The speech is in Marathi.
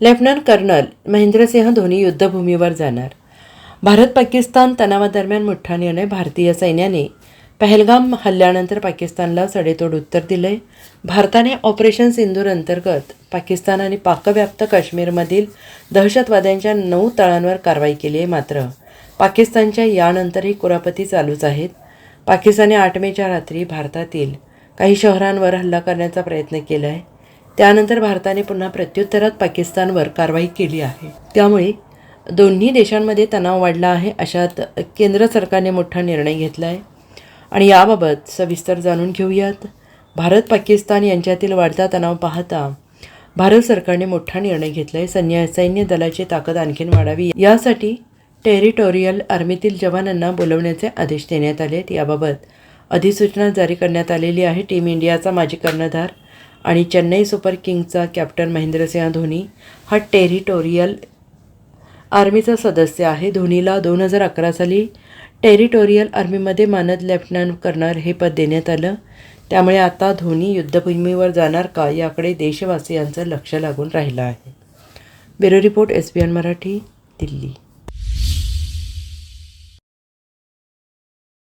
लेफ्टनंट कर्नल महेंद्रसिंह धोनी युद्धभूमीवर जाणार. भारत पाकिस्तान तणावादरम्यान मोठा निर्णय भारतीय सैन्याने पहलगाम हल्ल्यानंतर पाकिस्तानला सडेतोड उत्तर दिले भारताने ऑपरेशन सिंदूर अंतर्गत पाकिस्तान आणि पाकव्याप्त काश्मीरमधील दहशतवाद्यांच्या नऊ तळांवर कारवाई केली आहे मात्र पाकिस्तानच्या यानंतरही कुरापती चालूच आहेत. पाकिस्तानी आठ मेच्या रात्री भारतातील काही शहरांवर हल्ला करण्याचा प्रयत्न केला आहे त्यानंतर भारताने पुन्हा प्रत्युत्तरात पाकिस्तानवर कारवाई केली आहे. त्यामुळे दोन्ही देशांमध्ये तणाव वाढला आहे अशात केंद्र सरकारने मोठा निर्णय घेतला आहे. आणि याबाबत सविस्तर जाणून घेऊयात. भारत पाकिस्तान यांच्यातील वाढता तणाव पाहता भारत सरकारने मोठा निर्णय घेतला आहे सैन्य सैन्य दलाची ताकद आणखीन वाढावी. यासाठी टेरिटोरियल आर्मीतील जवानांना बोलवण्याचे आदेश देण्यात आले आहेत याबाबत अधिसूचना जारी करण्यात आलेली आहे. टीम इंडियाचा माजी कर्णधार आणि चेन्नई सुपर किंगचा कॅप्टन महेंद्रसिंह धोनी हा टेरिटोरियल आर्मीचा सदस्य आहे. धोनीला दोन हजार अकरा साली टेरिटोरियल आर्मीमध्ये मानद लेफ्टनंट कर्नल हे पद देण्यात आलं. त्यामुळे आता धोनी युद्धभूमीवर जाणार का याकडे देशवासियांचं लक्ष लागून राहिलं आहे. Bureau report S B N Marathi Delhi.